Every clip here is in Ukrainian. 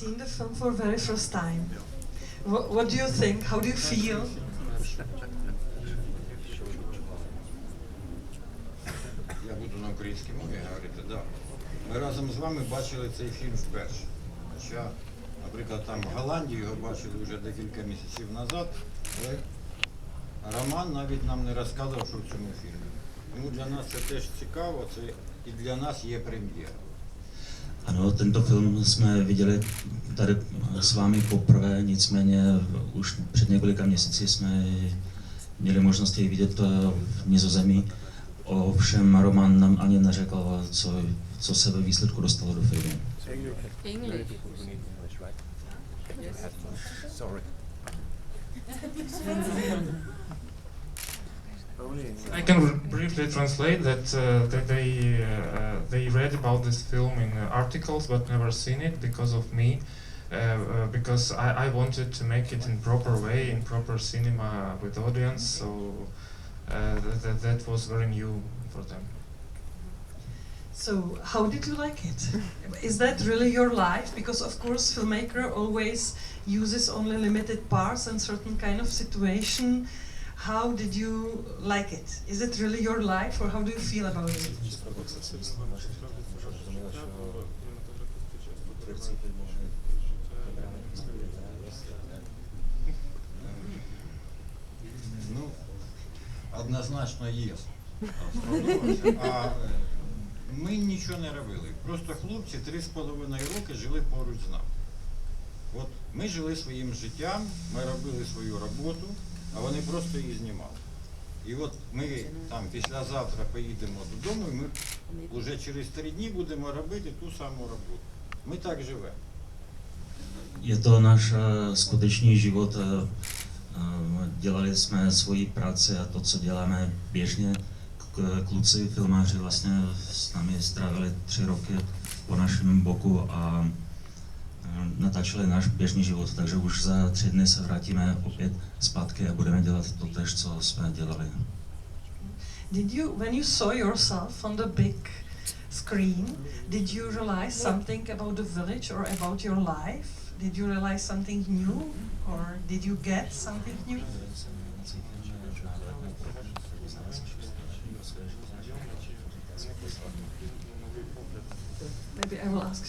seen the film for very first time. What, what do you think? How do you feel? Я буду на українській мові говорити, да. Ми разом з вами бачили цей фільм вперше. Хоча, наприклад, там в Голландії його бачили вже декілька місяців назад, але Роман навіть нам не розказував, що в цьому фільмі. Тому для нас це теж цікаво, це і для нас є прем'єра. Ano, tento film jsme viděli tady s vámi poprvé, nicméně už před několika měsíci jsme měli možnost jej vidět eh, v Nizozemí. Ovšem Roman nám ani neřekl, co, co se ve výsledku dostalo do filmu. English. Sorry. I can briefly translate that uh, that they uh, they read about this film in uh, articles but never seen it because of me. Uh, uh, because I, I wanted to make it in proper way, in proper cinema with audience, so uh, th- th- that was very new for them. So, how did you like it? Is that really your life? Because of course, filmmaker always uses only limited parts and certain kind of situation. How did you like it? Is it really your life, or how do you feel about it? Ну, однозначно є. А ми нічого не робили. Просто хлопці три з половиною роки жили поруч з нами. От ми жили своїм життям, ми робили свою роботу, а вони просто її знімали. І от ми там післязавтра поїдемо додому, і ми вже через три дні будемо робити ту саму роботу. Ми так живемо. Je to náš eh, skutečný život. eh, eh, Dělali jsme svoji práci a to, co děláme běžně. Kluci, filmáři vlastně s námi strávili tři roky po našem boku a eh, natáčeli náš běžný život, takže už za tři dny se vrátíme opět zpátky a budeme dělat to tež, co jsme dělali. Did you, when you saw yourself on the big screen, did you realize something about the village or about your life? Did you realize something new, or did you get something new? Maybe I will ask.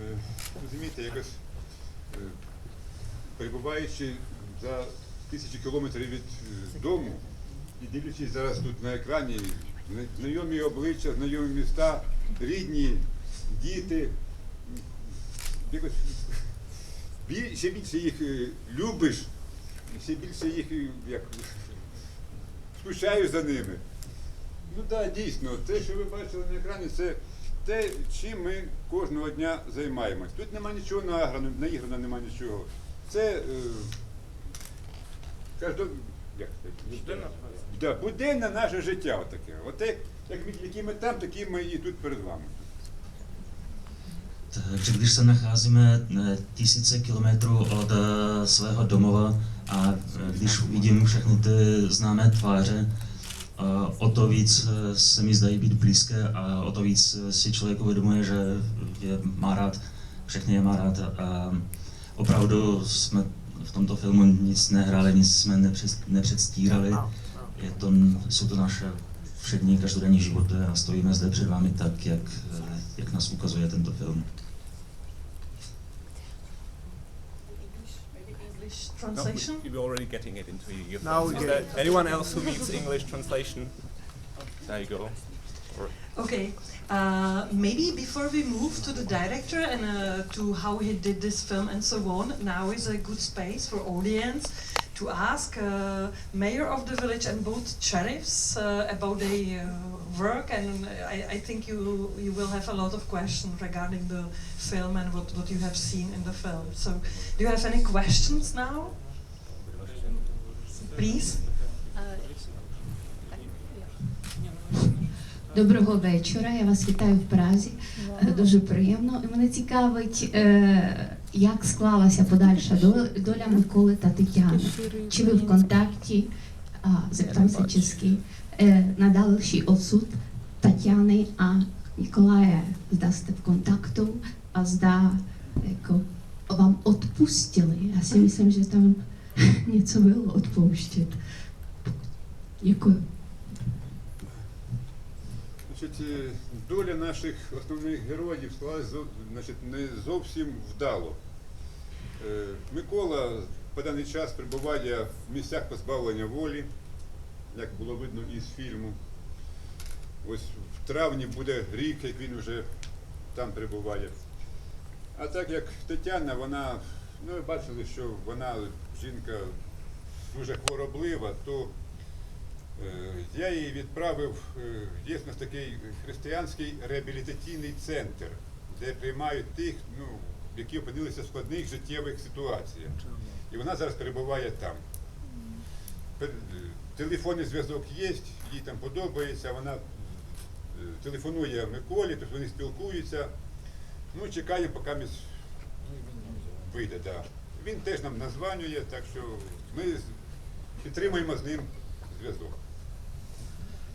Е, Розумієте, якось е, перебуваючи за тисячі кілометрів від е, дому і дивлячись зараз тут на екрані, знайомі обличчя, знайомі міста, рідні, діти, якось ще більше їх е, любиш, ще більше їх як, скучаєш за ними. Ну так, дійсно, те, що ви бачили на екрані, це те, чим ми кожного дня займаємось. Тут нема нічого наіграно, наіграно нема нічого. Це е, каждо, як, це? да, буденне наше життя отаке. Оте, як які ми там, такі ми і тут перед вами. Takže když se nacházíme tisíce kilometrů od svého domova a když uvidím všechny ty známé tváře, o to víc eh, se mi zdají být blízké a o to víc eh, si člověk uvědomuje, že je má rád, všechny je má rád. A opravdu jsme v tomto filmu nic nehráli, nic jsme nepřed, nepředstírali. Je to, jsou to naše všední každodenní životy a stojíme zde před vámi tak, jak, eh, jak nás ukazuje tento film. English No, translation? we- we're already getting it into your Now Is get there anyone else who needs English translation? There you go. Okay, uh, maybe before we move to the director and uh, to how he did this film and so on, now is a good space for audience to ask uh, mayor of the village and both sheriffs uh, about the uh, work, and I, I think you you will have a lot of questions regarding the film and what, what you have seen in the film. So, do you have any questions now? Please. Доброго вечора. Я вас вітаю в Празі. Е, Дуже приємно. І мене цікавить, е, як склалася подальша доля Миколи та Тетяни. Чи ви в контакті? a zeptám se eh, další osud Tatiany a Nikolaje. Zda jste v kontaktu a zda jako vám odpustili. Já si myslím, že tam něco bylo odpouštět. Děkuji. Значить, е, доля наших основних героїв склалась значить, не зовсім вдало. Е, Микола по даний час перебуває в місцях позбавлення волі, як було видно із фільму. Ось в травні буде рік, як він вже там перебуває. А так як Тетяна, вона, ну ви бачили, що вона жінка дуже хвороблива, то Е, Я її відправив е, є в нас такий християнський реабілітаційний центр, де приймають тих, ну, які опинилися в складних життєвих ситуаціях. І вона зараз перебуває там. Телефонний зв'язок є, їй там подобається, вона е, телефонує Миколі, тобто вони спілкуються. Ну, чекає, поки міс вийде. Да. Він теж нам названює, так що ми підтримуємо з ним зв'язок.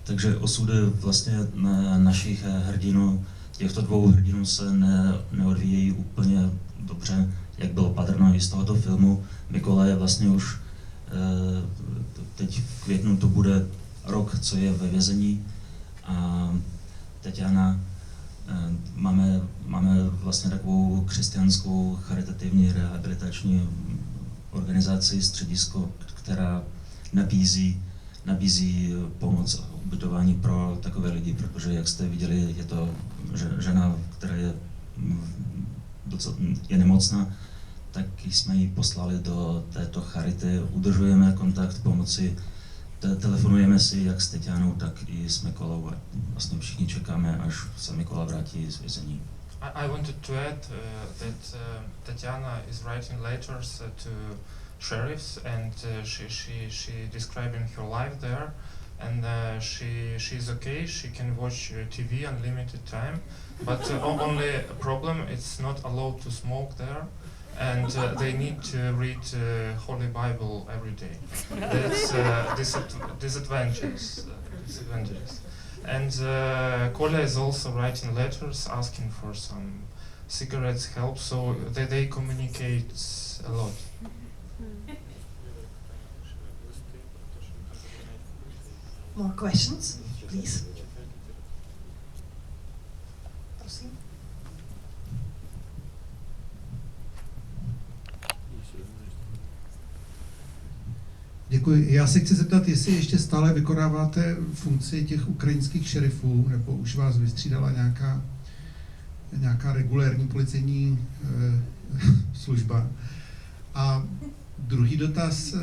Takže osudy vlastně na- našich hrdinů, těchto dvou hrdinů se ne, neodvíjejí úplně dobře, jak bylo patrno i z tohoto filmu. Mikolaj je vlastně už eh, teď v květnu to bude rok, co je ve vězení. A Tatiana eh, máme, máme vlastně takovou křesťanskou charitativní rehabilitační organizaci, středisko, která nabízí nabízí pomoc a ubytování pro takové lidi, protože jak jste viděli, je to že- žena, která je, docela, je nemocná, tak jsme ji poslali do této charity, udržujeme kontakt pomoci, te- telefonujeme si jak s Tetianou, tak i s Mikolou vlastně všichni čekáme, až se Mikola vrátí z vězení. I, I wanted to add uh, that uh, Tatiana is writing letters uh, to sheriffs, and uh, she, she she describing her life there, and uh, she she's okay. She can watch uh, TV unlimited time, but uh, only problem it's not allowed to smoke there. And uh, they need to read uh, Holy Bible every day. That's uh, disad- disadvantages. Uh, disadvantages. And uh, Kola is also writing letters asking for some cigarettes help, so they, they communicate a lot. More questions, please? Děkuji. Já se chci zeptat, jestli ještě stále vykonáváte funkci těch ukrajinských šerifů, nebo už vás vystřídala nějaká, nějaká regulérní policejní e, služba. A druhý dotaz, e,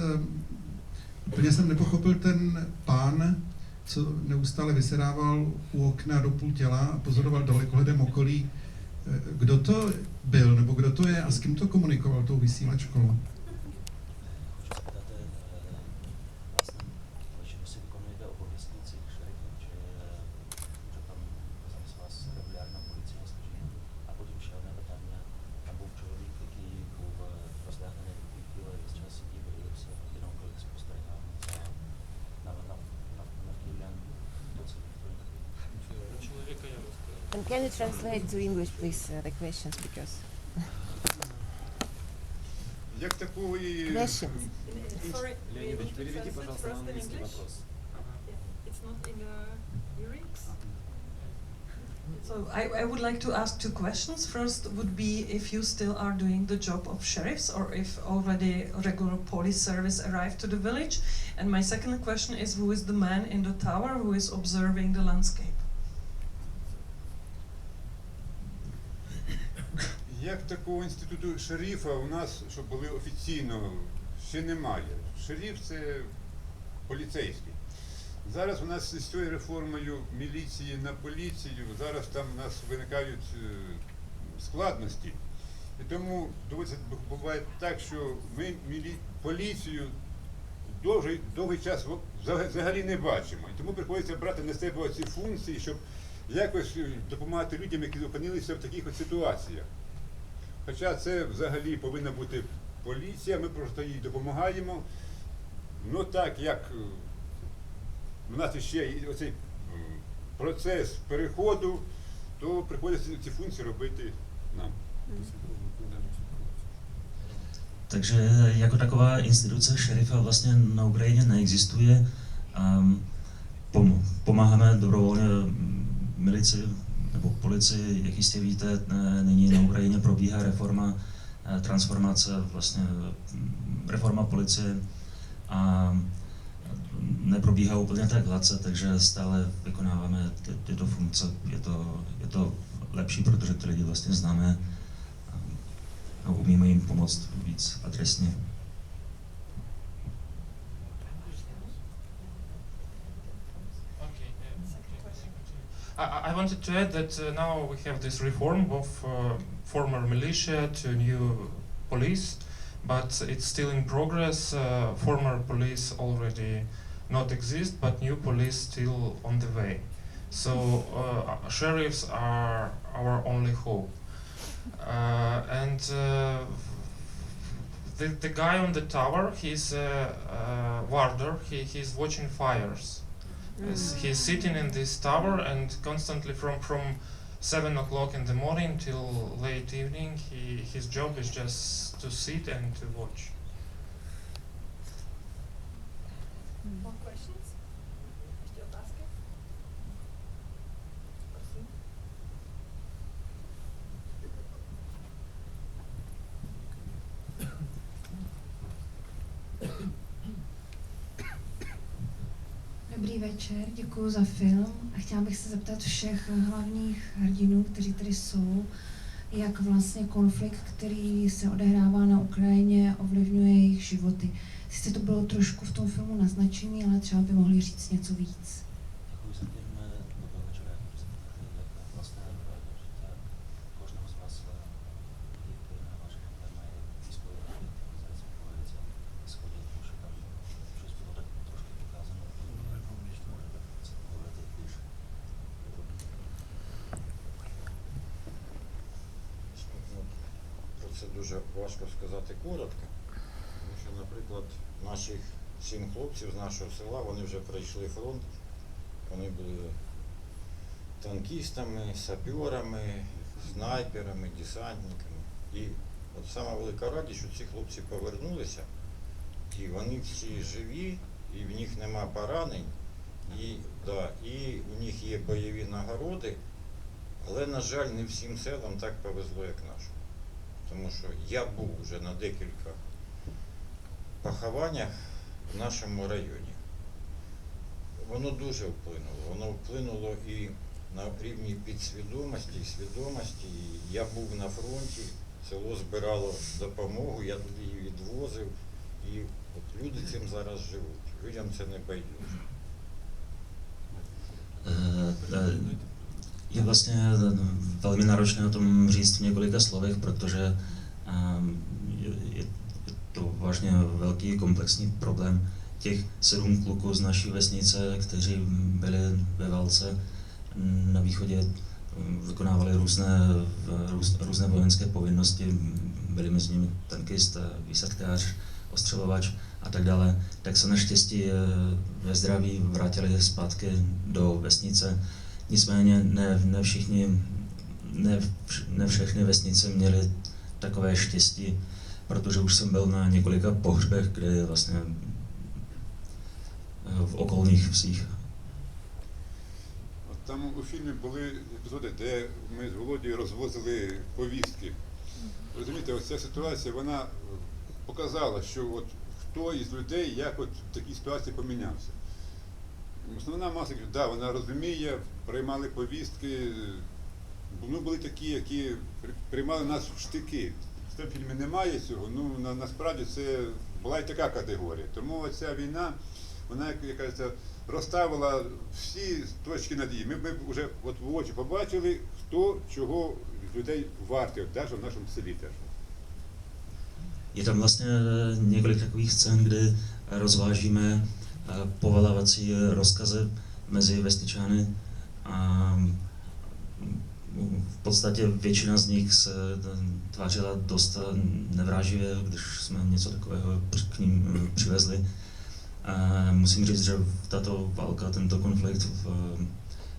úplně jsem nepochopil ten pán, co neustále vysedával u okna do půl těla a pozoroval dalekohledem okolí. E, Kdo to byl, nebo kdo to je a s kým to komunikoval tou vysílačkou? you translate to English, please, uh, the questions because Як такої questions. Sorry, Леонидович, переведи, пожалуйста, на английский вопрос. It's not in the lyrics. So I, I would like to ask two questions. First would be if you still are doing the job of sheriffs or if already regular police service arrived to the village. And my second question is who is the man in the tower who is observing the landscape? Як такого інституту шерифа у нас, щоб були офіційно, ще немає. Шериф це поліцейський. Зараз у нас з цією реформою міліції на поліцію, зараз там у нас виникають е, складності. І тому доводиться буває так, що ми мілі... поліцію довгий, довгий час взагалі не бачимо. І тому приходиться брати на себе ці функції, щоб якось е, допомагати людям, які опинилися в таких от ситуаціях. Хоча це взагалі повинна бути поліція, ми просто їй допомагаємо. Ну так як е, у нас ще оцей процес переходу, то приходиться ці функції робити нам. Takže jako taková instituce šerifa vlastně na Ukrajině neexistuje. Um, pom- pomáháme dobrovolně mm, milici nebo policii, jak jistě víte, nyní na Ukrajině probíhá reforma, eh, transformace, vlastně mm, reforma policie a neprobíhá úplně tak hladce, takže stále vykonáváme ty, tyto funkce. Je to, je to lepší, protože ty lidi vlastně známe a umíme jim pomoct víc adresně. I, I wanted to add that uh, now we have this reform of uh, former militia to new police, but it's still in progress. Uh, former police already not exist, but new police still on the way. So uh, sheriffs are our only hope. Uh, and uh, the, the guy on the tower, he's a warder. He, he's watching fires. Yes, mm. he's sitting in this tower and constantly from from seven o'clock in the morning till late evening, he his job is just to sit and to watch. More questions? Večer, děkuji za film a chtěla bych se zeptat všech hlavních hrdinů, kteří tady jsou, jak vlastně konflikt, který se odehrává na Ukrajině, ovlivňuje jejich životy. Sice to bylo trošku v tom filmu naznačený, ale třeba by mohli říct něco víc. Це дуже важко сказати коротко, тому що, наприклад, наших сім хлопців з нашого села вони вже пройшли фронт, вони були танкістами, саперами, снайперами, десантниками. І от сама велика радість, що ці хлопці повернулися, і вони всі живі, і в них нема поранень, і, да, і в них є бойові нагороди. Але, на жаль, не всім селам так повезло, як нашому. Тому що я був вже на декілька похованнях в нашому районі. Воно дуже вплинуло. Воно вплинуло і на рівні підсвідомості і свідомості. І я був на фронті, село збирало допомогу, я туди її відвозив. І от люди цим зараз живуть. Людям це не байдуже. Je vlastně velmi náročné o tom říct v několika slovech, protože ehm, je, to vážně velký komplexní problém. Těch sedm kluků z naší vesnice, kteří byli ve válce na východě, vykonávali různé, růz, různé vojenské povinnosti, byli mezi nimi tankista, výsadkář, ostřelovač a tak dále, tak se naštěstí eh, ve zdraví vrátili zpátky do vesnice. Nicméně ne, ne všichni, ne, ne všechny vesnice měly takové štěstí, protože už jsem byl na několika pohřbech, kde vlastně v okolních vsích. От там у фільмі були епізоди, де ми з Володією розвозили повістки. Розумієте, ось ця ситуація вона показала, що от хто із людей як от в такій ситуації помінявся. Основна маса, да, вона розуміє, приймали повістки. Ну, були такі, які приймали нас в штики. В цьому фільмі немає цього. Ну на, насправді це була і така категорія. Тому ця війна, вона, як, кажеться, розставила всі точки над «і». Ми, ми вже от в очі побачили, хто чого людей вартий, от навіть в нашому селі теж. Je vlastně eh, několik takových scén, kdy rozvážíme povolávací rozkazy mezi vesničany a mm, v podstatě většina z nich se eh, tvářila dost eh, nevráživě, když jsme něco takového při- k ním eh, přivezli. Eh, Musím říct, že tato válka, tento konflikt v-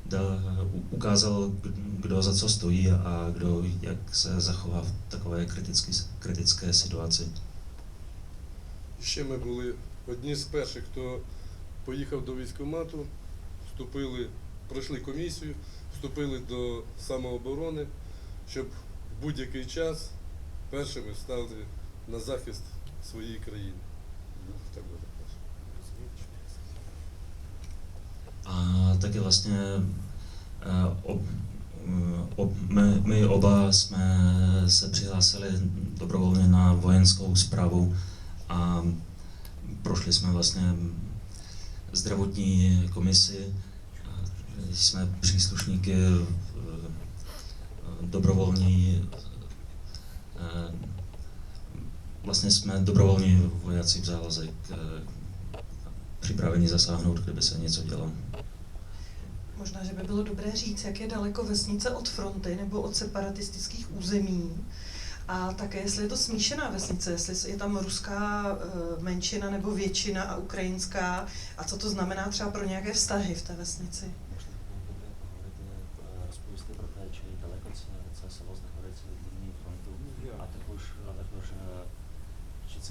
dal, u- ukázal, kdo za co stojí a kdo jak se zachová v takové kritické, kritické situaci. Ще ми були одні з перших, хто поїхав до військкомату, вступили, пройшли комісію, вступили до самооборони, щоб в будь-який час першими стали на захист своєї країни. Ну, так буде. A taky vlastně eh, ob, eh, ob, my, my oba jsme se přihlásili dobrovolně na vojenskou zprávu a prošli jsme vlastně zdravotní komisi. Jsme příslušníky eh, dobrovolní eh, vlastně jsme dobrovolní vojáci v závazek eh, připraveni zasáhnout, kdyby se něco dělo. Možná, že by bylo dobré říct, jak je daleko vesnice od fronty nebo od separatistických území. A také, jestli je to smíšená vesnice, jestli je tam ruská menšina nebo většina a ukrajinská, a co to znamená třeba pro nějaké vztahy v té vesnici.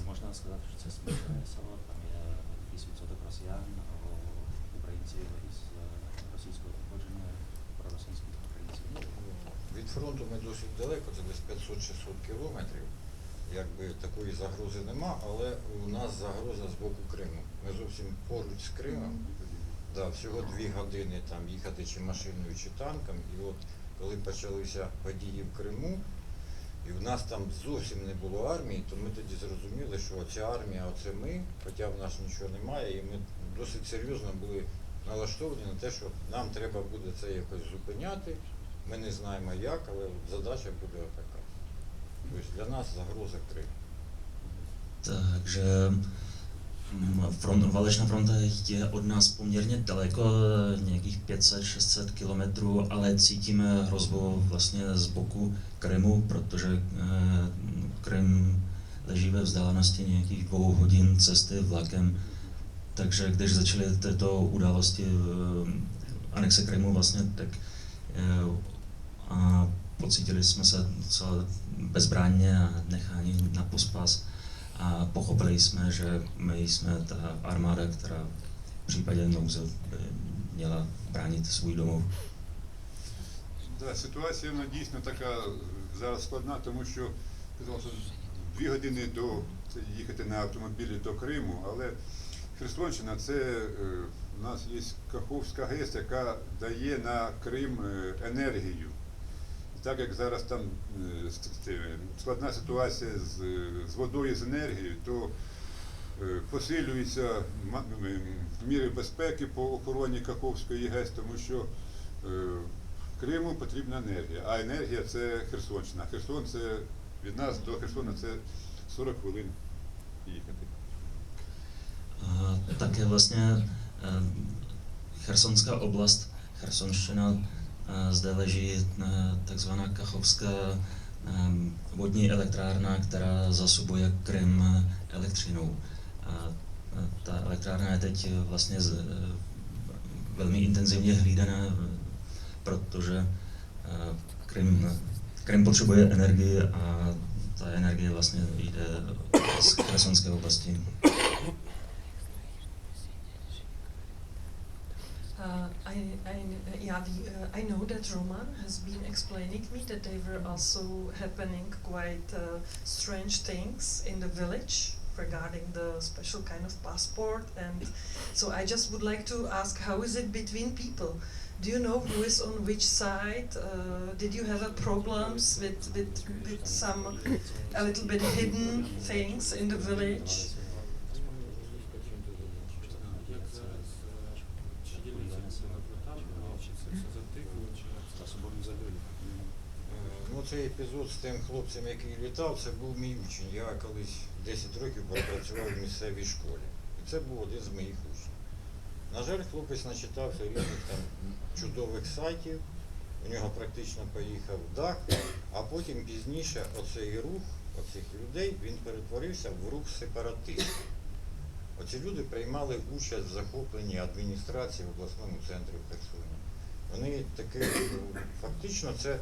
Можна сказати, що це смішне село, там є якийсь відсоток росіян або українців із е, російського походження, проросійських українців. Від фронту ми досить далеко, це десь 500-600 кілометрів. Якби такої загрози нема, але у нас загроза з боку Криму. Ми зовсім поруч з Кримом. Да, всього дві години там їхати чи машиною, чи танком. І от коли почалися події в Криму, і в нас там зовсім не було армії, то ми тоді зрозуміли, що ця армія, оце ми, хоча в нас нічого немає, і ми досить серйозно були налаштовані на те, що нам треба буде це якось зупиняти. Ми не знаємо як, але задача буде така. Тобто для нас загроза Крим. Takže mm, front, válečná fronta je od nás poměrně daleko, nějakých 500-600 kilometrů, ale cítíme hrozbu vlastně z boku Krymu, protože eh, Krym leží ve vzdálenosti nějakých dvou hodin cesty vlakem. Takže když začaly tyto události eh, anexe Krymu vlastně, tak eh, a pocítili jsme se docela bezbránně a necháni na pospas a pochopili jsme, že my jsme ta armáda, která v případě nouze by měla bránit svůj domov. Да, ситуація вона дійсно така зараз складна, тому що дві години до їхати на автомобілі до Криму, але Херсонщина це у нас є Каховська ГЕС, яка дає на Крим енергію. Так як зараз там е, е, складна ситуація з, е, з водою, з енергією, то посилюються міри безпеки по охороні Каховської ГЕС, тому що Криму потрібна енергія, а енергія це Херсонщина. Херсон це від нас до Херсона це 40 хвилин їхати. Také Chersonská oblast, Chersonština, eh, zde leží eh, takzvaná Kachovská eh, vodní elektrárna, která zasobuje Krym eh, elektřinou. A eh, ta elektrárna je teď eh, vlastně eh, velmi intenzivně hlídaná, eh, protože eh, Krym, Krym potřebuje energii a ta energie vlastně jde z Chersonské oblasti. I, yeah, the, uh, I know that Roman has been explaining me that there were also happening quite uh, strange things in the village regarding the special kind of passport and so I just would like to ask how is it between people? Do you know who is on which side? Uh, did you have a problems with, with, with some a little bit hidden things in the village? Цей епізод з тим хлопцем, який літав, це був мій учень. Я колись 10 років пропрацював в місцевій школі. І це був один з моїх учнів. На жаль, хлопець начитався різних там чудових сайтів, у нього практично поїхав дах, а потім пізніше оцей рух оцих людей він перетворився в рух сепаратистів. Оці люди приймали участь в захопленні адміністрації в обласному центрі в Херсоні. Вони таки, ну, фактично, це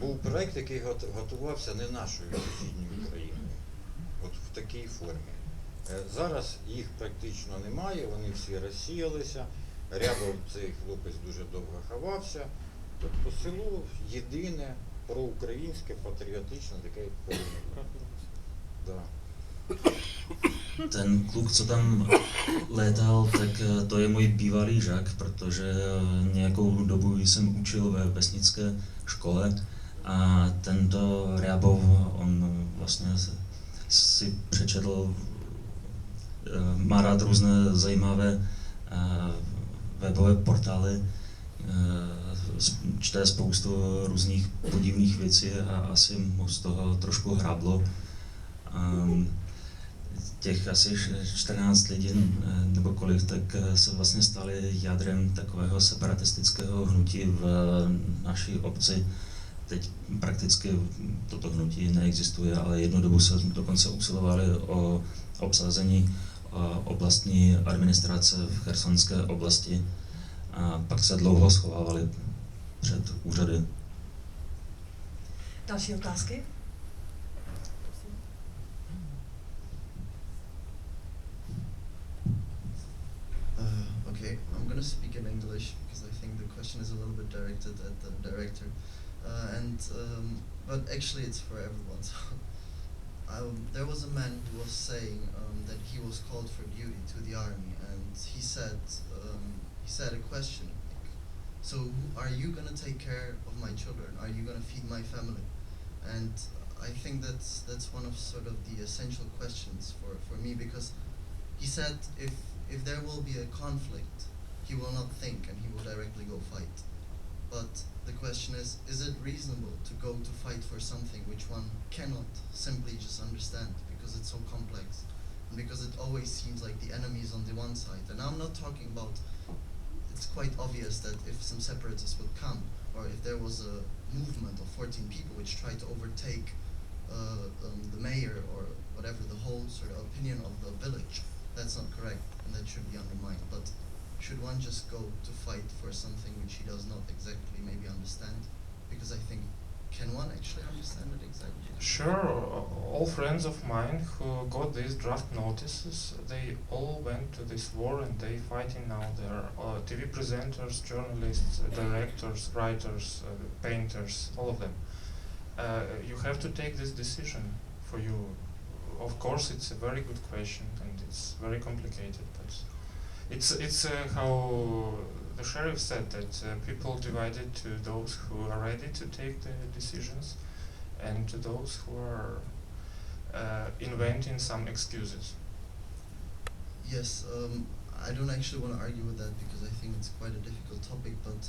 був проект, який готувався не нашою сусідньою Україною, от в такій формі. Е, Зараз їх практично немає, вони всі розсіялися. Рябов цей хлопець дуже довго ховався. Тобто село єдине, проукраїнське, патріотичне, таке повинно. Да. Ten kluk, co tam létal, tak eh, to je můj bývalý žák, protože eh, nějakou dobu jsem učil ve vesnické škole a tento Ryabov, on vlastně si přečetl, eh, má rád různé zajímavé eh, webové portály, eh, čte spoustu různých podivných věcí a asi mu z toho trošku hráblo. Um, těch asi š- 14 lidí eh, nebo kolik, tak eh, se vlastně stali jádrem takového separatistického hnutí v eh, naší obci. Teď prakticky toto hnutí neexistuje, ale jednu dobu se dokonce usilovali o obsazení oblastní administrace v chersonské oblasti a pak se dlouho schovávali před úřady. Další otázky? Okay, I'm gonna speak in English because I think the question is a little bit directed at the director, uh, and um, but actually it's for everyone. So, um, there was a man who was saying um, that he was called for duty to the army, and he said um, he said a question. So, are you gonna take care of my children? Are you gonna feed my family? And I think that's that's one of sort of the essential questions for, for me because he said if if there will be a conflict, he will not think and he will directly go fight. But the question is, is it reasonable to go to fight for something which one cannot simply just understand because it's so complex and because it always seems like the enemy is on the one side. And I'm not talking about it's quite obvious that if some separatists would come or if there was a movement of 14 people which tried to overtake uh, um, the mayor or whatever the whole sort of opinion of the village, that's not correct and that should be undermined. But should one just go to fight for something which he does not exactly maybe understand? Because I think, can one actually understand it exactly? Sure, all friends of mine who got these draft notices, they all went to this war and they fighting now. They're uh, TV presenters, journalists, uh, directors, writers, uh, painters, all of them. Uh, you have to take this decision for you. Of course, it's a very good question and it's very complicated, it's it's uh, how the sheriff said that uh, people divided to those who are ready to take the decisions and to those who are uh, inventing some excuses. Yes, um, I don't actually want to argue with that because I think it's quite a difficult topic, but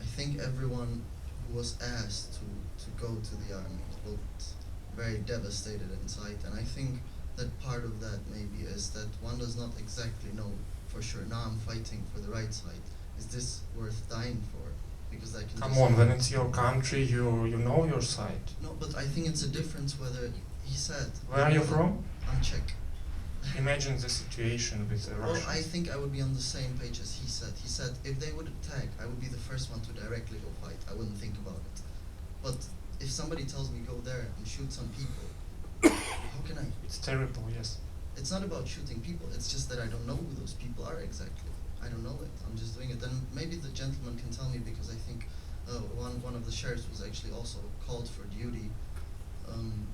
I think everyone who was asked to, to go to the army looked very devastated inside, and I think that part of that maybe is that one does not exactly know for sure. Now I'm fighting for the right side. Is this worth dying for? Because I can. Come on, when it's your country, you you know your side. No, but I think it's a difference whether he said. Where are you from? I'm Czech. Imagine the situation with the Well, I think I would be on the same page as he said. He said if they would attack, I would be the first one to directly go fight. I wouldn't think about it. But if somebody tells me go there and shoot some people, how can I? It's terrible, yes. It's not about shooting people. It's just that I don't know who those people are exactly. I don't know it. I'm just doing it. And maybe the gentleman can tell me because I think uh, one one of the sheriffs was actually also called for duty. Um,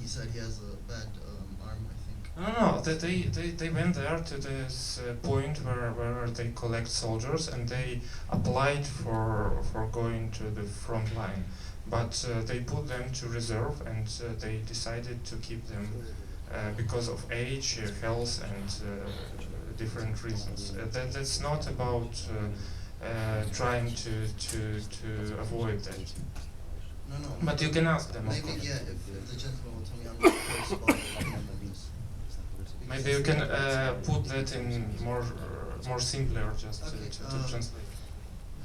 he said he has a bad um, arm, I think. No, no, they, they, they, they went there to this uh, point where, where they collect soldiers and they applied for, for going to the front line. But uh, they put them to reserve and uh, they decided to keep them because of age, uh, health, and uh, different reasons. Uh, that, that's not about uh, uh, trying to, to, to avoid that. No, no. But you can ask them, Maybe, yeah, if, the gentleman will tell me I'm not close about it, I can do this. Maybe you can uh, put that in more uh, more simpler, just to, Okay, to, to uh, translate.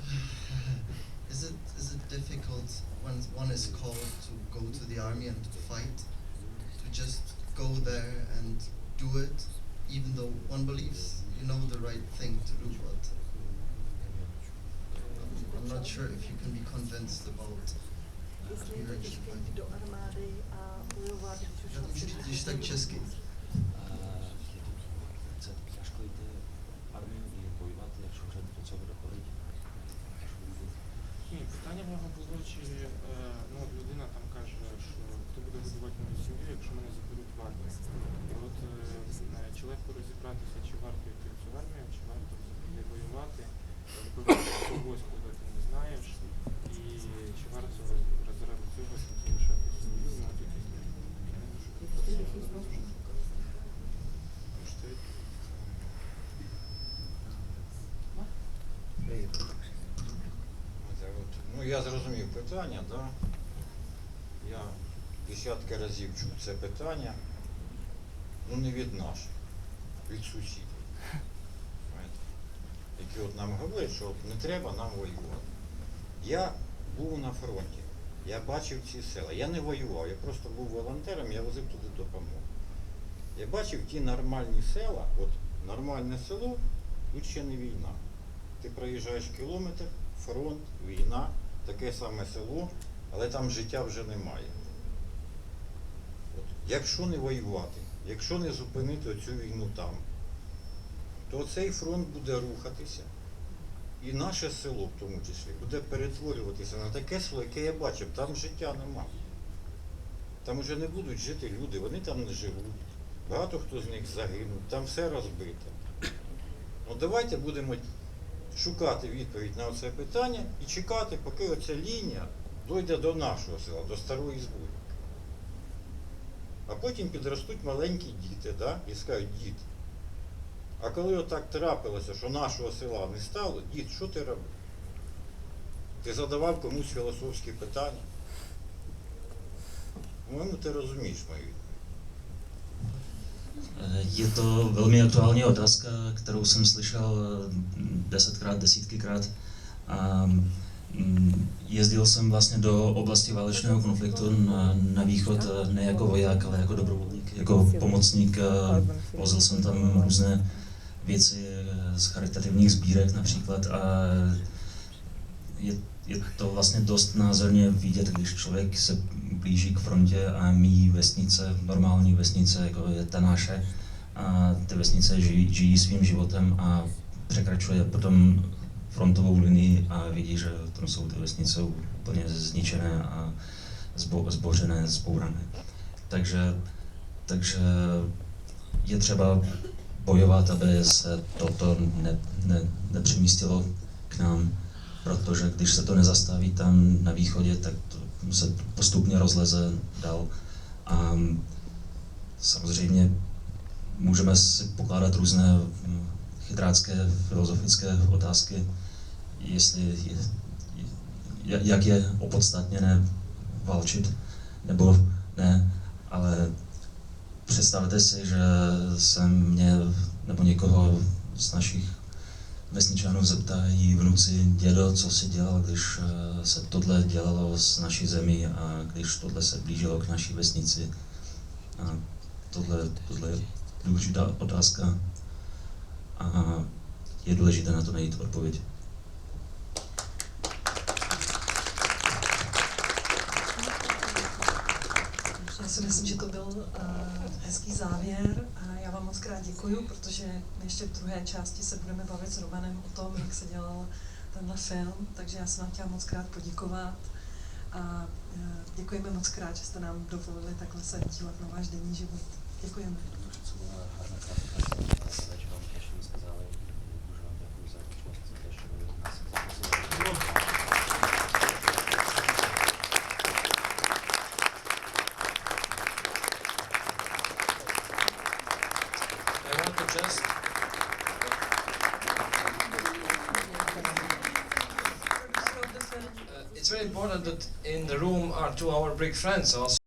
Is it is it difficult when one is called to go to the army and to fight, to just go there and do it, even though one believes you know the right thing to do, but I'm, I'm not sure if you can be convinced about Jestli your jdete teď do armády a bojovat, když už Já to můžu říct, když tak česky. Ну, я зрозумів питання, да? Я десятки разів чув це питання, ну не від наших, від сусідів. Які от нам говорять, що не треба нам воювати. Я був на фронті, я бачив ці села. Я не воював, я просто був волонтером, я возив туди допомогу. Я бачив ті нормальні села, от нормальне село, тут ще не війна. Ти проїжджаєш кілометр, фронт, війна, таке саме село, але там життя вже немає. От, якщо не воювати, якщо не зупинити цю війну там, то цей фронт буде рухатися. І наше село, в тому числі, буде перетворюватися на таке село, яке я бачив, там життя нема. Там вже не будуть жити люди, вони там не живуть. Багато хто з них загинув, там все розбите. Ну давайте будемо шукати відповідь на це питання і чекати, поки оця лінія дойде до нашого села, до старої збуї. А потім підростуть маленькі діти, да? і скажуть, дід. А коли отак трапилося, що нашого села не стало, дід, що ти робив? Ти задавав комусь філософські питання. По-моєму, ти розумієш мою відповідь. Eh, Je to velmi aktuální otázka, kterou jsem slyšel eh, desetkrát, desítkykrát. Mm, jezdil jsem vlastně do oblasti válečného konfliktu na, na východ eh, ne jako voják, ale jako dobrovolník, jako pomocník. Vozil jsem tam různé věci z charitativních sbírek například a je, je to vlastně dost názorně vidět, když člověk se blíží k frontě a míjí vesnice, normální vesnice, jako je ta naše, a ty vesnice žijí, žijí svým životem a překračuje potom frontovou linii a vidí, že tam jsou ty vesnice úplně zničené a zbo, zbořené, zbourané. Takže, takže je třeba bojovat, aby se toto ne, ne, nepřemístilo k nám, protože když se to nezastaví tam na východě, tak to se postupně rozleze dál. A samozřejmě můžeme si pokládat různé mm, chytrácké filozofické otázky, jestli je, je, jak je opodstatněné válčit nebo ne, ale představte si, že se mě nebo někoho z našich vesničanů zeptají vnuci, dědo, co si dělal, když eh, se tohle dělalo s naší zemí a když tohle se blížilo k naší vesnici. A tohle, tohle je důležitá otázka a je důležité na to najít odpověď. Si myslím, že to byl uh, hezký závěr a já vám moc krát děkuju, protože ještě v druhé části se budeme bavit s Romanem o tom, jak se dělal tenhle film, takže já jsem vám chtěla moc krát poděkovat a uh, děkujeme moc krát, že jste nám dovolili takhle se dívat na váš denní život. Děkujeme. Two our big friends also.